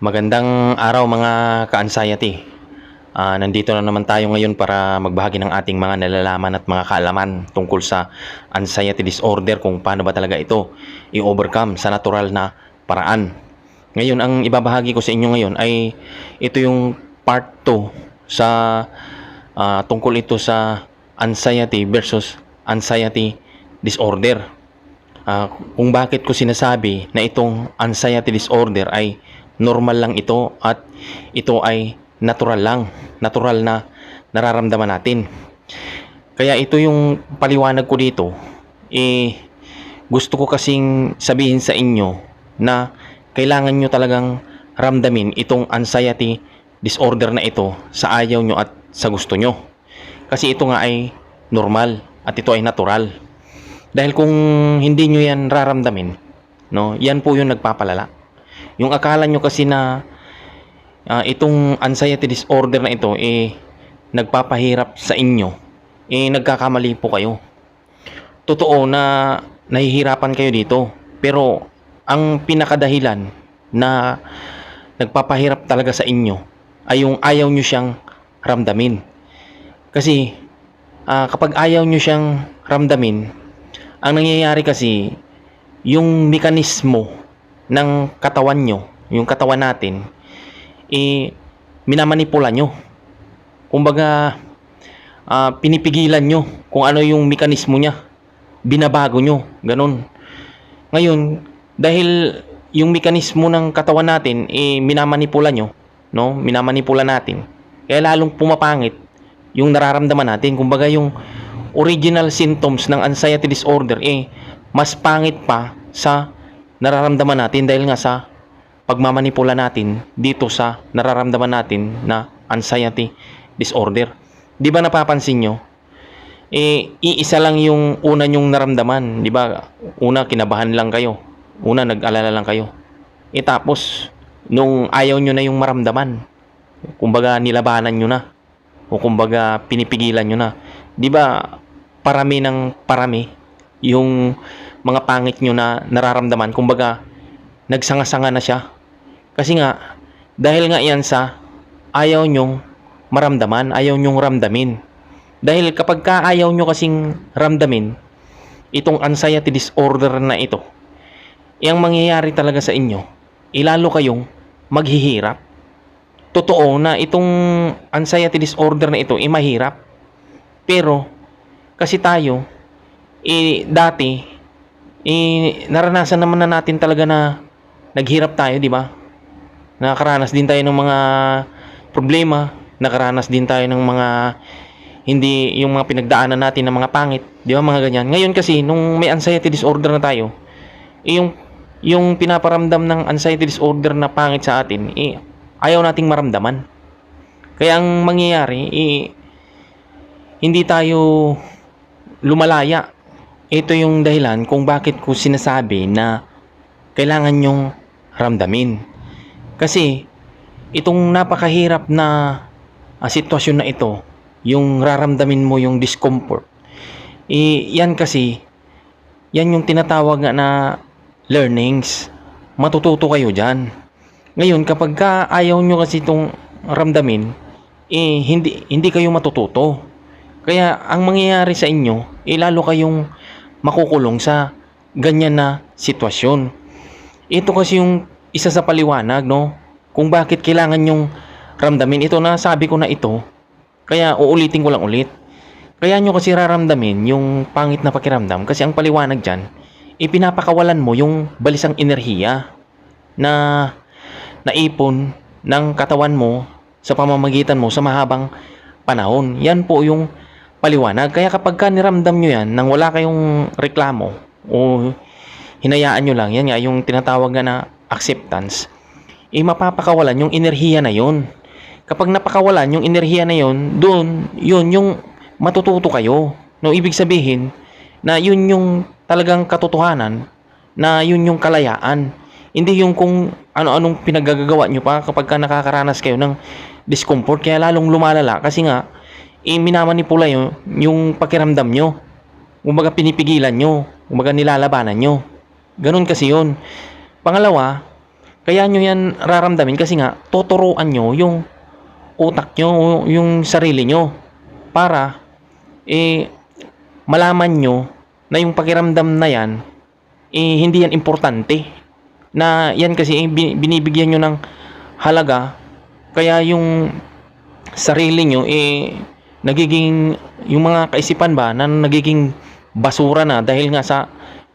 Magandang araw mga ka-anxiety. Ah, nandito na naman tayo ngayon para magbahagi ng ating mga nalalaman at mga kaalaman tungkol sa anxiety disorder kung paano ba talaga ito i-overcome sa natural na paraan. Ngayon, ang ibabahagi ko sa inyo ngayon ay ito yung part 2 sa ah, tungkol ito sa anxiety versus anxiety disorder. Ah, kung bakit ko sinasabi na itong anxiety disorder ay normal lang ito at ito ay natural lang, natural na nararamdaman natin. Kaya ito yung paliwanag ko dito, eh gusto ko kasing sabihin sa inyo na kailangan nyo talagang ramdamin itong anxiety disorder na ito sa ayaw nyo at sa gusto nyo. Kasi ito nga ay normal at ito ay natural. Dahil kung hindi nyo yan raramdamin, no, yan po yung nagpapalala. Yung akala nyo kasi na ah, itong anxiety disorder na ito eh nagpapahirap sa inyo, eh nagkakamali po kayo. Totoo na nahihirapan kayo dito, pero ang pinakadahilan na nagpapahirap talaga sa inyo ay yung ayaw nyo siyang ramdamin. Kasi ah, kapag ayaw nyo siyang ramdamin, ang nangyayari kasi yung mekanismo ng katawan nyo, yung katawan natin, eh, minamanipula nyo. Kumbaga, ah, pinipigilan nyo kung ano yung mekanismo niya. Binabago nyo, ganun. Ngayon, dahil yung mekanismo ng katawan natin, eh, minamanipula nyo, no? Minamanipula natin. Kaya lalong pumapangit yung nararamdaman natin. Kumbaga, yung original symptoms ng anxiety disorder, eh, mas pangit pa sa nararamdaman natin dahil nga sa pagmamanipula natin dito sa nararamdaman natin na anxiety disorder. Di ba napapansin nyo? Eh, iisa lang yung una nyong naramdaman. Di ba? Una, kinabahan lang kayo. Una, nag-alala lang kayo. Eh, tapos, nung ayaw nyo na yung maramdaman, kumbaga nilabanan nyo na. O kumbaga pinipigilan nyo na. Di ba, parami ng parami yung mga pangit nyo na nararamdaman. Kumbaga, nagsanga-sanga na siya. Kasi nga, dahil nga yan sa ayaw nyong maramdaman, ayaw nyong ramdamin. Dahil kapag ka ayaw nyo kasing ramdamin, itong anxiety disorder na ito, yung mangyayari talaga sa inyo, ilalo kayong maghihirap. Totoo na itong anxiety disorder na ito, ay mahirap. Pero, kasi tayo, eh, dati, eh, naranasan naman na natin talaga na naghirap tayo, di ba? Nakaranas din tayo ng mga problema, nakaranas din tayo ng mga hindi yung mga pinagdaanan natin ng mga pangit, di ba mga ganyan. Ngayon kasi nung may anxiety disorder na tayo, eh, yung yung pinaparamdam ng anxiety disorder na pangit sa atin, eh, ayaw nating maramdaman. Kaya ang mangyayari, eh, hindi tayo lumalaya. Ito yung dahilan kung bakit ko sinasabi na kailangan nyong ramdamin. Kasi itong napakahirap na ah, sitwasyon na ito, yung raramdamin mo yung discomfort, eh, yan kasi, yan yung tinatawag na learnings. Matututo kayo dyan. Ngayon, kapag ka ayaw nyo kasi itong ramdamin, eh, hindi, hindi kayo matututo. Kaya, ang mangyayari sa inyo, eh, kayong makukulong sa ganyan na sitwasyon. Ito kasi yung isa sa paliwanag, no? Kung bakit kailangan yung ramdamin. Ito na, sabi ko na ito. Kaya, uulitin ko lang ulit. Kaya nyo kasi raramdamin yung pangit na pakiramdam kasi ang paliwanag dyan, ipinapakawalan mo yung balisang enerhiya na naipon ng katawan mo sa pamamagitan mo sa mahabang panahon. Yan po yung paliwanag. Kaya kapag ka niramdam nyo yan nang wala kayong reklamo o hinayaan nyo lang, yan nga yung tinatawag nga na acceptance, eh mapapakawalan yung enerhiya na yon. Kapag napakawalan yung enerhiya na yon, doon, yun yung matututo kayo. No, ibig sabihin na yun yung talagang katotohanan na yun yung kalayaan. Hindi yung kung ano-anong pinagagagawa nyo pa kapag ka nakakaranas kayo ng discomfort. Kaya lalong lumalala kasi nga, eh, minamanipula yung, yung pakiramdam nyo. Kumbaga pinipigilan nyo. Kumbaga nilalabanan nyo. Ganun kasi yun. Pangalawa, Kaya nyo yan raramdamin kasi nga tuturuan nyo yung utak nyo, yung sarili nyo para eh malaman nyo na yung pakiramdam na yan eh hindi yan importante na yan kasi eh, bi- binibigyan nyo ng halaga kaya yung sarili nyo eh nagiging yung mga kaisipan ba na nagiging basura na dahil nga sa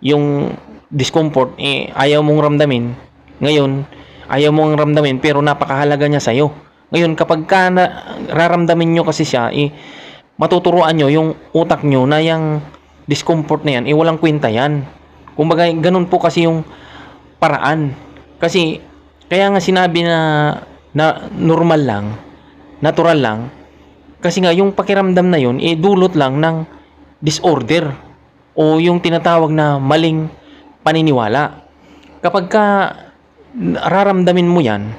yung discomfort eh ayaw mong ramdamin. Ngayon ayaw mong ramdamin pero napakahalaga niya sa'yo. Ngayon kapag ka na, raramdamin nyo kasi siya eh matuturuan nyo yung utak nyo na yung discomfort na yan eh walang kwenta yan. Kumbaga ganun po kasi yung paraan. Kasi kaya nga sinabi na na normal lang natural lang kasi nga yung pakiramdam na yun eh dulot lang ng disorder o yung tinatawag na maling paniniwala. Kapag ka raramdamin mo yan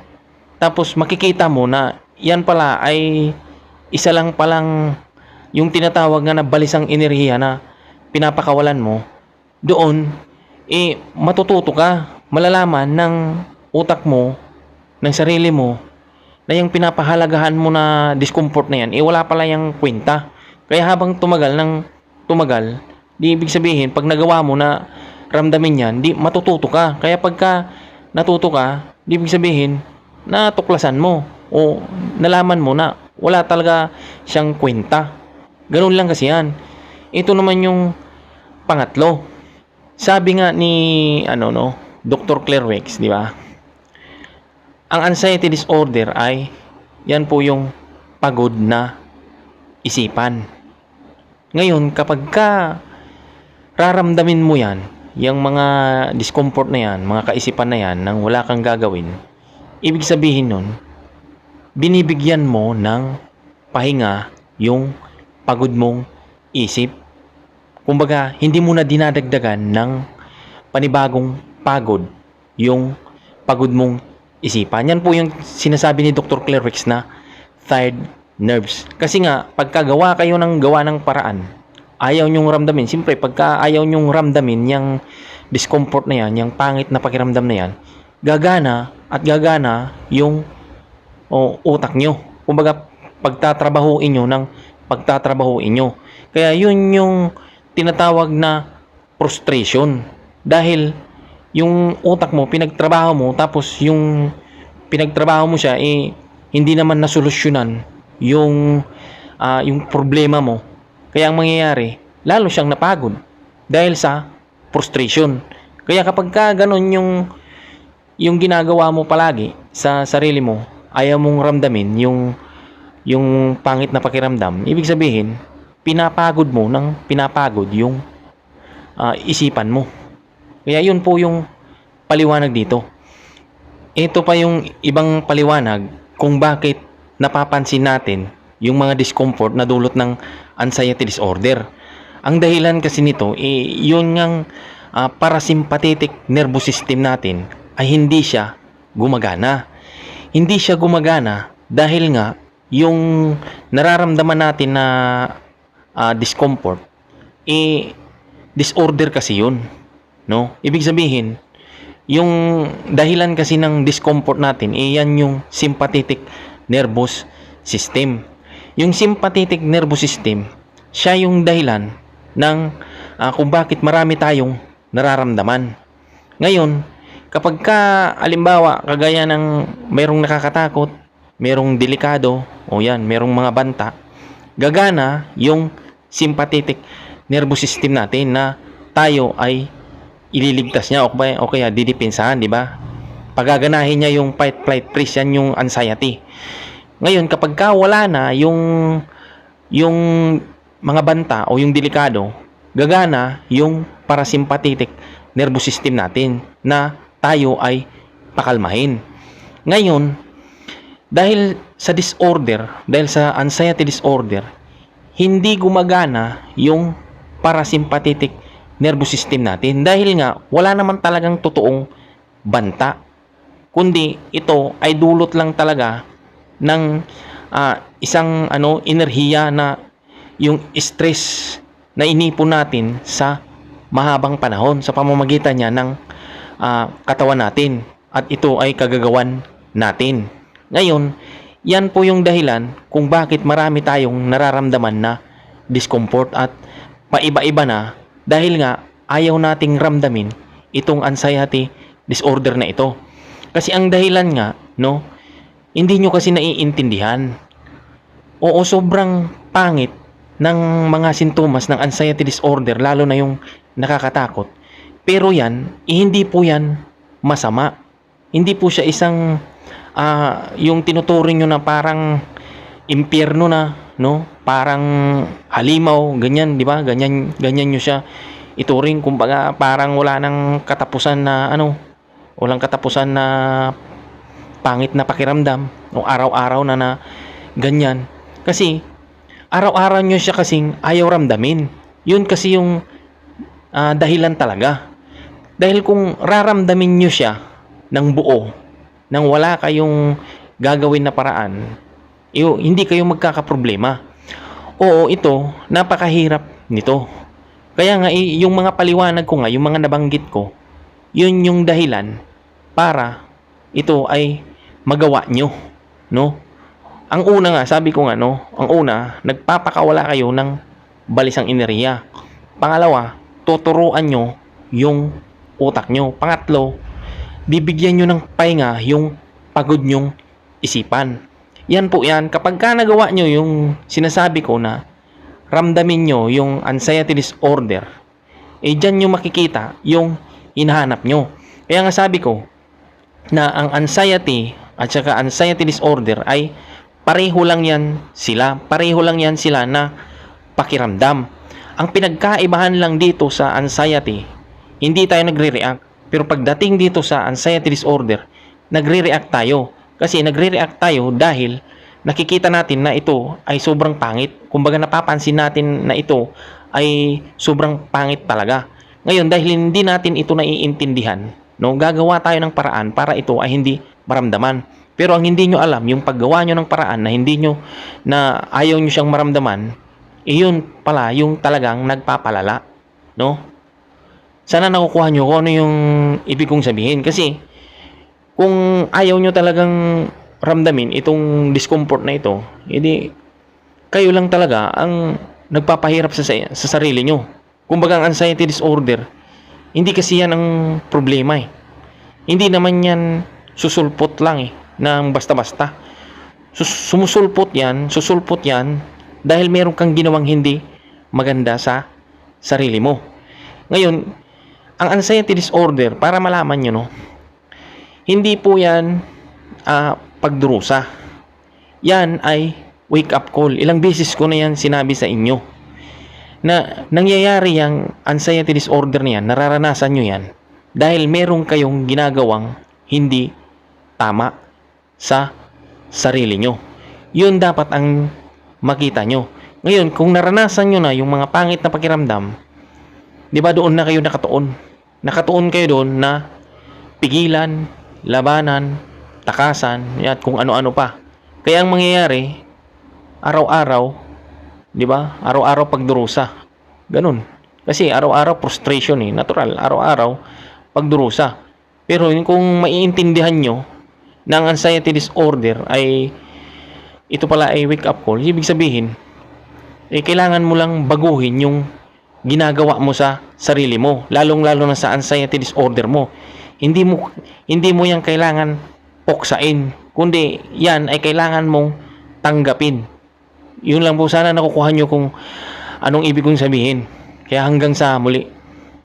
tapos makikita mo na yan pala ay isa lang palang yung tinatawag nga na balisang enerhiya na pinapakawalan mo doon eh matututo ka malalaman ng utak mo ng sarili mo na yung pinapahalagahan mo na discomfort na yan, eh wala pala yung kwenta. Kaya habang tumagal ng tumagal, di ibig sabihin, pag nagawa mo na ramdamin yan, di matututo ka. Kaya pagka natuto ka, di ibig sabihin, natuklasan mo o nalaman mo na wala talaga siyang kwenta. Ganun lang kasi yan. Ito naman yung pangatlo. Sabi nga ni ano no, Dr. Claire Wex, di ba? Ang anxiety disorder ay yan po yung pagod na isipan. Ngayon, kapag ka raramdamin mo yan, yung mga discomfort na yan, mga kaisipan na yan, nang wala kang gagawin, ibig sabihin nun, binibigyan mo ng pahinga yung pagod mong isip. Kumbaga, hindi mo na dinadagdagan ng panibagong pagod yung pagod mong isipan. Yan po yung sinasabi ni Dr. Wex na third nerves. Kasi nga, pagkagawa kayo ng gawa ng paraan, ayaw nyong ramdamin. Siyempre, pagka ayaw nyong ramdamin yung discomfort na yan, yung pangit na pakiramdam na yan, gagana at gagana yung o, utak nyo. Kumbaga, pagtatrabahuin nyo ng pagtatrabahuin nyo. Kaya yun yung tinatawag na frustration. Dahil yung utak mo, pinagtrabaho mo, tapos yung pinagtrabaho mo siya, eh, hindi naman nasolusyonan yung, ah, yung problema mo. Kaya ang mangyayari, lalo siyang napagod dahil sa frustration. Kaya kapag ka ganun yung, yung ginagawa mo palagi sa sarili mo, ayaw mong ramdamin yung, yung pangit na pakiramdam, ibig sabihin, pinapagod mo ng pinapagod yung ah, isipan mo. Kaya yun po yung paliwanag dito. Ito pa yung ibang paliwanag kung bakit napapansin natin yung mga discomfort na dulot ng anxiety disorder. Ang dahilan kasi nito, eh, yun ngang ah, parasympathetic nervous system natin ay hindi siya gumagana. Hindi siya gumagana dahil nga yung nararamdaman natin na ah, discomfort, eh, disorder kasi yun. No? Ibig sabihin, yung dahilan kasi ng discomfort natin, eh yan yung sympathetic nervous system. Yung sympathetic nervous system, siya yung dahilan ng ah, kung bakit marami tayong nararamdaman. Ngayon, kapag ka, alimbawa, kagaya ng mayroong nakakatakot, mayroong delikado, o yan, mayroong mga banta, gagana yung sympathetic nervous system natin na tayo ay ililigtas niya o kaya, o kaya didepensahan, di ba? Pagaganahin niya yung fight, flight, freeze, yan yung anxiety. Ngayon, kapag ka wala na yung yung mga banta o yung delikado, gagana yung parasympathetic nervous system natin na tayo ay pakalmahin. Ngayon, dahil sa disorder, dahil sa anxiety disorder, hindi gumagana yung parasympathetic nervous system natin. Dahil nga wala naman talagang totoong banta. Kundi ito ay dulot lang talaga ng ah, isang ano enerhiya na yung stress na inipon natin sa mahabang panahon sa pamamagitan niya ng ah, katawan natin. At ito ay kagagawan natin. Ngayon, yan po yung dahilan kung bakit marami tayong nararamdaman na discomfort at paiba-iba na dahil nga ayaw nating ramdamin itong anxiety disorder na ito. Kasi ang dahilan nga, no, hindi nyo kasi naiintindihan. Oo, sobrang pangit ng mga sintomas ng anxiety disorder, lalo na yung nakakatakot. Pero yan, eh, hindi po yan masama. Hindi po siya isang ah, yung tinuturing nyo na parang impyerno na, no? Parang halimaw, ganyan, di ba? Ganyan, ganyan nyo siya ituring. Kumbaga, parang wala nang katapusan na, ano, walang katapusan na pangit na pakiramdam o araw-araw na na ganyan. Kasi, araw-araw nyo siya kasing ayaw ramdamin. Yun kasi yung ah, dahilan talaga. Dahil kung raramdamin nyo siya ng buo, nang wala kayong gagawin na paraan, iyo, hindi kayo magkakaproblema. Oo, ito, napakahirap nito. Kaya nga, eh, yung mga paliwanag ko nga, yung mga nabanggit ko, yun yung dahilan para ito ay magawa nyo. No? Ang una nga, sabi ko nga, no, ang una, nagpapakawala kayo ng balisang enerhiya. Pangalawa, tuturuan nyo yung utak nyo. Pangatlo, bibigyan nyo ng pahinga yung pagod nyong isipan. Yan po yan. Kapag ka nagawa nyo yung sinasabi ko na ramdamin nyo yung anxiety disorder, eh dyan nyo makikita yung hinahanap nyo. Kaya nga sabi ko na ang anxiety at saka anxiety disorder ay pareho lang yan sila. Pareho lang yan sila na pakiramdam. Ang pinagkaibahan lang dito sa anxiety, hindi tayo nagre-react. Pero pagdating dito sa anxiety disorder, nagre-react tayo. Kasi nagre-react tayo dahil nakikita natin na ito ay sobrang pangit. Kumbaga napapansin natin na ito ay sobrang pangit talaga. Ngayon dahil hindi natin ito naiintindihan, no, gagawa tayo ng paraan para ito ay hindi maramdaman. Pero ang hindi nyo alam, yung paggawa nyo ng paraan na hindi nyo, na ayaw nyo siyang maramdaman, iyon pala yung talagang nagpapalala. No? Sana nakukuha nyo kung ano yung ibig kong sabihin. Kasi, kung ayaw nyo talagang ramdamin itong discomfort na ito, edi kayo lang talaga ang nagpapahirap sa, sa sarili nyo. Kumbaga ang anxiety disorder, hindi kasi yan ang problema eh. Hindi naman yan susulpot lang eh, ng basta-basta. Sus- sumusulpot yan, susulpot yan, dahil meron kang ginawang hindi maganda sa sarili mo. Ngayon, ang anxiety disorder, para malaman nyo, no, hindi po yan ah, pagdurusa. Yan ay wake up call. Ilang beses ko na yan sinabi sa inyo na nangyayari yung anxiety disorder niyan, nararanasan nyo yan dahil meron kayong ginagawang hindi tama sa sarili nyo. Yun dapat ang makita nyo. Ngayon, kung naranasan nyo na yung mga pangit na pakiramdam, di ba doon na kayo nakatuon? Nakatuon kayo doon na pigilan, labanan, takasan, at kung ano-ano pa. Kaya ang mangyayari, araw-araw, di ba? Araw-araw pagdurusa. Ganun. Kasi araw-araw frustration eh. Natural, araw-araw pagdurusa. Pero kung maiintindihan nyo na ang anxiety disorder ay ito pala ay wake up call, ibig sabihin, eh kailangan mo lang baguhin yung ginagawa mo sa sarili mo, lalong-lalo na sa anxiety disorder mo. Hindi mo hindi mo yan kailangan poksain, kundi yan ay kailangan mong tanggapin. Yun lang po sana nakukuha nyo kung anong ibig kong sabihin. Kaya hanggang sa muli.